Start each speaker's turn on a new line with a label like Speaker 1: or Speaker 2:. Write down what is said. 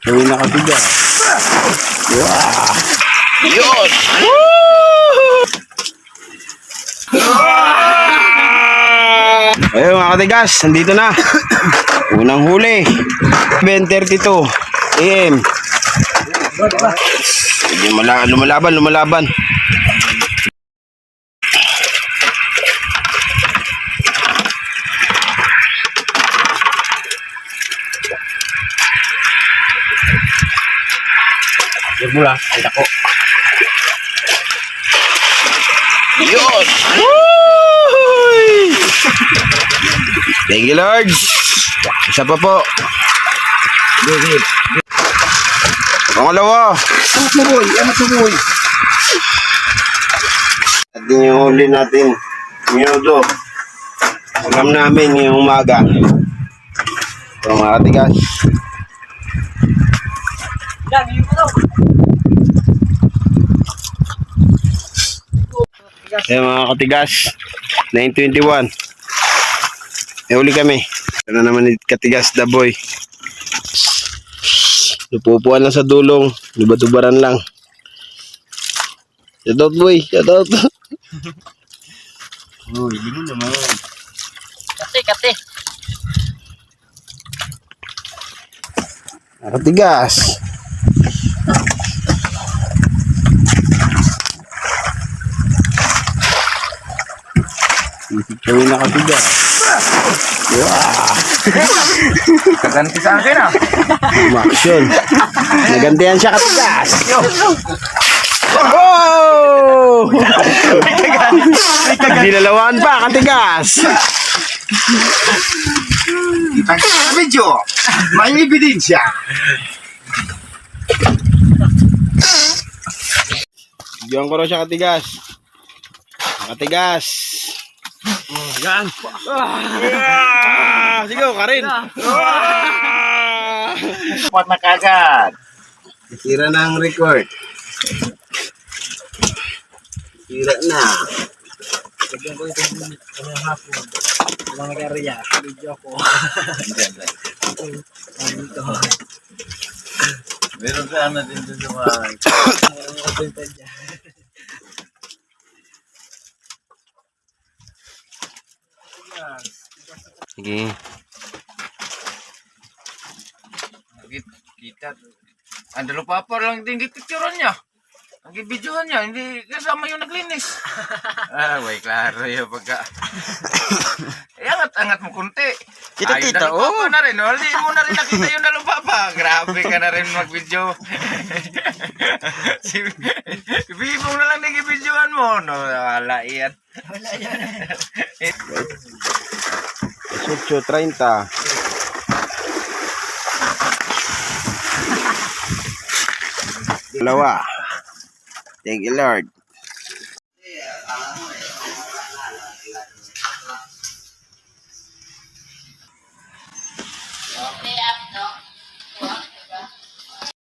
Speaker 1: Gawin na kabiga. Wow!
Speaker 2: Yun!
Speaker 1: Ayun mga katigas, nandito na. Unang huli. 7.32 AM. Lumala, lumalaban, lumalaban.
Speaker 2: Lang. Ay, ako. Yun!
Speaker 1: Thank you Lord. Isa pa po. Pangalawa.
Speaker 2: Tuboy! Ano tuboy?
Speaker 1: At yun yung huli natin. Minuto. Alam namin ngayong umaga. Ito mga katigas. Ayan mga katigas. 921. Eh uli kami. Ano naman ni katigas the boy. Lupupuan lang sa dulong. Lubatubaran lang. Shout out boy. Shout out. Uy, hindi naman.
Speaker 2: Kate, kate.
Speaker 1: Nakatigas. Gawin nakatigas. Wow!
Speaker 2: Kaganti sa akin ah.
Speaker 1: Umaksyon. Nagantihan siya katigas. Oh! Dinalawan pa katigas.
Speaker 2: Kita sa video. May ebidensya.
Speaker 1: Diyan ko rin siya katigas. Katigas.
Speaker 2: Yan.
Speaker 1: Ah! Sige, ka rin. Ah!
Speaker 2: Pot na kagad.
Speaker 1: Sira na ang record. Sira na.
Speaker 3: Lagyan ko ito ng hapon. Walang nag-area. Video ko. Ano ito?
Speaker 2: Meron ka na din sa mga...
Speaker 3: Ang nakapunta dyan.
Speaker 1: Sige.
Speaker 2: Kita. Ang dalawa pa lang din picturean niya. Ang videohan niya, hindi kasama yung naglinis. ah, way klaro yung pagka. eh, angat-angat mo kunti.
Speaker 1: Kita,
Speaker 2: Ay,
Speaker 1: kita, oh.
Speaker 2: na rin, oh. Hindi mo na rin nakita yung dalupapa. Grabe ka na rin mag-video. si, si Bibong na lang nag-videohan mo. No, wala yan.
Speaker 3: Wala yan.
Speaker 1: 8.30 dalawa. Thank you Lord.